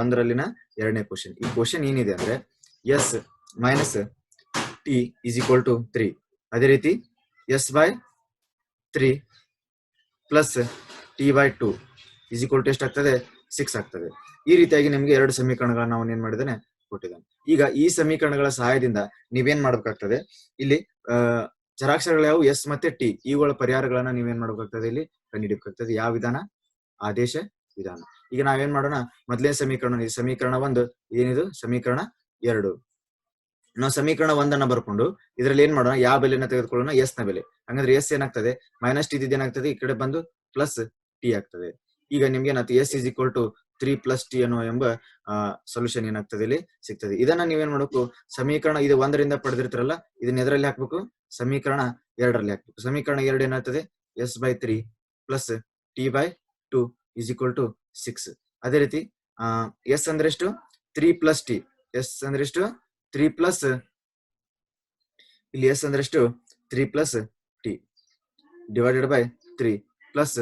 ಒಂದರಲ್ಲಿನ ಎರಡನೇ ಕ್ವಶನ್ ಈ ಕ್ವಶನ್ ಏನಿದೆ ಅಂದ್ರೆ S minus T is equal to three ಅದೇ ರೀತಿ S by three plus T by two is equal to ಎಷ್ಟಾಗ್ತದೆ ಸಿಕ್ಸ್ ಆಗ್ತದೆ. ಈ ರೀತಿಯಾಗಿ ನಿಮ್ಗೆ ಎರಡು ಸಮೀಕರಣಗಳನ್ನ ಅವನು ಏನ್ ಮಾಡಿದಾನೆ ಕೊಟ್ಟಿದ್ದಾನೆ. ಈಗ ಈ ಸಮೀಕರಣಗಳ ಸಹಾಯದಿಂದ ನೀವೇನ್ ಮಾಡ್ಬೇಕಾಗ್ತದೆ? ಇಲ್ಲಿ ಚರಾಕ್ಷರಗಳು ಯಾವು? ಎಸ್ ಮತ್ತೆ ಟಿ ಇವುಗಳ ಪರಿಹಾರಗಳನ್ನ ನೀವೇನ್ ಮಾಡ್ಬೇಕಾಗ್ತದೆ ಇಲ್ಲಿ? ಕಂಡುಹಿಡಬೇಕಾಗ್ತದೆ. ಯಾವ ವಿಧಾನ? ಆದೇಶ ವಿಧಾನ. ಈಗ ನಾವೇನ್ ಮಾಡೋಣ? ಮೊದಲೇ ಸಮೀಕರಣ ಈ ಸಮೀಕರಣ ಒಂದು, ಏನಿದು? ಸಮೀಕರಣ ಎರಡು. ನಾವು ಸಮೀಕರಣ ಒಂದನ್ನ ಬರ್ಕೊಂಡು ಇದ್ರಲ್ಲಿ ಏನ್ ಮಾಡೋಣ? ಯಾವ ಬೆಲೆನ ತೆಗೆದುಕೊಳ್ಳೋಣ? ಎಸ್ನ ಬೆಲೆ. ಹಂಗಂದ್ರೆ ಎಸ್ ಏನಾಗ್ತದೆ? ಮೈನಸ್ ಟಿ ಏನಾಗ್ತದೆ? ಈ ಕಡೆ ಬಂದು ಪ್ಲಸ್ ಟಿ ಆಗ್ತದೆ. ಈಗ ನಿಮ್ಗೆ ಏನಾಗ್ತದೆ? S is equal to three plus T ಅನ್ನೋ ಎಂಬ ಸೊಲ್ಯೂಷನ್ ಏನಾಗ್ತದೆ ಇಲ್ಲಿ ಸಿಗ್ತದೆ. ಇದನ್ನ ನೀವೇನ್ ಮಾಡಬೇಕು? ಸಮೀಕರಣ ಇದು ಒಂದರಿಂದ ಪಡೆದಿರ್ತಾರಲ್ಲ, ಇದನ್ನ ಎದರಲ್ಲಿ ಹಾಕ್ಬೇಕು? ಸಮೀಕರಣ ಎರಡರಲ್ಲಿ ಹಾಕ್ಬೇಕು. ಸಮೀಕರಣ ಎರಡು ಏನಾಗ್ತದೆ? S by three plus T by two is equal to six ಅದೇ ರೀತಿ ಎಸ್ ಅಂದ್ರೆ ಎಷ್ಟು? ತ್ರೀ ಪ್ಲಸ್ ಟಿ ಎಸ್ ಅಂದ್ರೆ ಎಷ್ಟು? ತ್ರೀ ಪ್ಲಸ್ ಇಲ್ಲಿ ಎಸ್ ಅಂದ್ರೆ ಎಷ್ಟು? Three plus T divided by three plus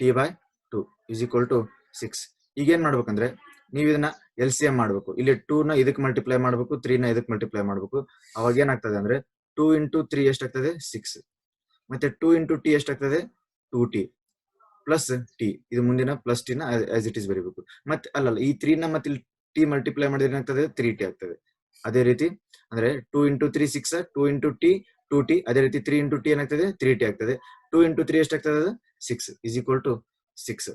T by two is equal to six ಈಗ ಏನ್ ಮಾಡ್ಬೇಕಂದ್ರೆ, ನೀವು ಇದನ್ನ ಎಲ್ ಸಿ ಎಂ ಮಾಡ್ಬೇಕು. ಇಲ್ಲಿ ಟೂ ನ ಇದಕ್ಕೆ ಮಲ್ಟಿಪ್ಲೈ ಮಾಡ್ಬೇಕು ತ್ರೀ ನ ಇದಕ್ಕೆ ಮಲ್ಟಿಪ್ಲೈ ಮಾಡ್ಬೇಕು. ಅವಾಗ ಏನಾಗ್ತದೆ ಅಂದ್ರೆ ಟೂ ಇಂಟು ತ್ರೀ ಎಷ್ಟಾಗ್ತದೆ? ಸಿಕ್ಸ್ ಮತ್ತೆ ಟೂ ಇಂಟು ಟಿ ಎಷ್ಟಾಗ್ತದೆ? ಟೂ ಟಿ ಪ್ಲಸ್ ಟಿ ಇದು ಮುಂದಿನ ಪ್ಲಸ್ ಟಿ ನ ಆಸ್ ಇಟ್ ಇಸ್ ಬರೀಬೇಕು. ಮತ್ತೆ ಅಲ್ಲಲ್ಲ, ಈ ತ್ರೀ ನ ಮತ್ತೆ ಟಿ ಮಲ್ಟಿಪ್ಲೈ ಮಾಡಿದ್ರೆ ಏನಾಗ್ತದೆ? ತ್ರೀ ಟಿ ಆಗ್ತದೆ. ಅದೇ ರೀತಿ ಅಂದ್ರೆ two into three six two into T two T ಅದೇ ರೀತಿ ತ್ರೀ ಇಂಟು ಟಿ ಏನಾಗ್ತದೆ? ತ್ರೀ ಟಿ ಆಗ್ತದೆ. ಟೂ ಇಂಟು ತ್ರೀ ಎಷ್ಟಾಗ್ತದೆ ಅದು? Six is equal to six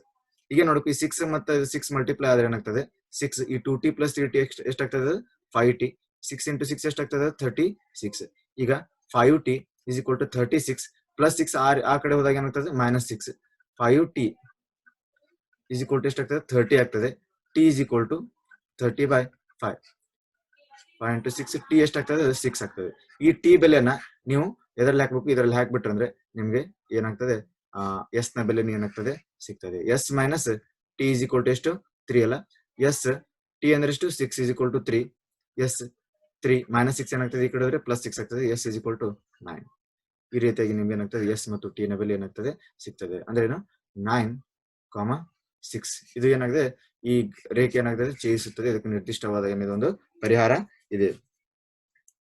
ಈಗ ನೋಡಕ್ ಈ ಸಿಕ್ಸ್ ಮತ್ತೆ ಸಿಕ್ಸ್ ಮಲ್ಟಿಪ್ಲೈ ಆದ್ರೆ ಏನಾಗ್ತದೆ? ಸಿಕ್ಸ್ ಈ two T plus three T ಎಷ್ಟಾಗ್ತದೆ five T six into six ಎಷ್ಟಾಗ್ತದೆ ಥರ್ಟಿ ಸಿಕ್ಸ್ ಈಗ five T is equal to thirty six plus six ಆ ಕಡೆ ಹೋದಾಗ ಏನಾಗ್ತದೆ? Minus six five T is equal to ಎಷ್ಟಾಗ್ತದೆ ಥರ್ಟಿ ಆಗ್ತದೆ. T is equal to thirty by five five into six T ಎಷ್ಟಾಗ್ತದೆ six ಆಗ್ತದೆ. ಈ ಟಿ ಬೆಲೆನ ನೀವು ಎದರಲ್ಲಿ ಹಾಕ್ಬೇಕು, ಇದರಲ್ಲಿ ಹಾಕ್ಬಿಟ್ರೆ ಅಂದ್ರೆ ನಿಮ್ಗೆ ಏನಾಗ್ತದೆ? ಎಸ್ನ ಬೆಲೆ ಏನಾಗ್ತದೆ? ಸಿಗ್ತದೆ. S minus T is equal to ಎಷ್ಟು? ತ್ರೀ ಅಲ್ಲ? ಎಸ್ ಟಿ ಅಂದ್ರೆ ಎಷ್ಟು? Six is equal to three S three minus six ಏನಾಗ್ತದೆ? ಈ ಕಡೆ ಹೋದ್ರೆ ಪ್ಲಸ್ ಸಿಕ್ಸ್ ಆಗ್ತದೆ. S is equal to nine ಈ ರೀತಿಯಾಗಿ ನಿಮ್ಗೆ ಏನಾಗ್ತದೆ? ಎಸ್ ಮತ್ತು ಟಿ ನ ಬೆಲೆ ಏನಾಗ್ತದೆ? ಸಿಗ್ತದೆ. ಅಂದ್ರೆ ಏನು? ನೈನ್ ಕಾಮ ಸಿಕ್ಸ್ ಇದು ಏನಾಗಿದೆ? ಈ ರೇಖೆ ಏನಾಗ್ತದೆ? ಛೇದಿಸುತ್ತದೆ. ಇದಕ್ಕೆ ನಿರ್ದಿಷ್ಟವಾದ ಏನಿದೆ? ಒಂದು ಪರಿಹಾರ ಇದೆ.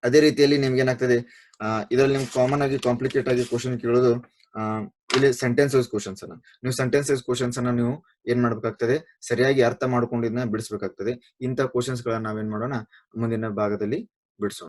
ಅದೇ ರೀತಿಯಲ್ಲಿ ನಿಮ್ಗೆ ಏನಾಗ್ತದೆ? ಇದರಲ್ಲಿ ನಿಮ್ಗೆ ಕಾಮನ್ ಆಗಿ ಕಾಂಪ್ಲಿಕೇಟ್ ಆಗಿ ಕ್ವಶನ್ ಕೇಳೋದು ಇಲ್ಲಿ ಸೆಂಟೆನ್ಸ್ ವೈಸ್ ಕ್ವಶನ್ಸ್ ಅನ್ನ. ನೀವು ಸೆಂಟೆನ್ಸ್ ವೈಸ್ ಕ್ವಶನ್ಸ್ ಅನ್ನ ನೀವು ಏನ್ ಮಾಡ್ಬೇಕಾಗ್ತದೆ? ಸರಿಯಾಗಿ ಅರ್ಥ ಮಾಡ್ಕೊಂಡಿದ್ನ ಬಿಡಿಸ್ಬೇಕಾಗ್ತದೆ. ಇಂಥ ಕ್ವಶನ್ಸ್ ಗಳನ್ನ ನಾವೇನ್ ಮಾಡೋಣ? ಮುಂದಿನ ಭಾಗದಲ್ಲಿ ಬಿಡಿಸೋಣ.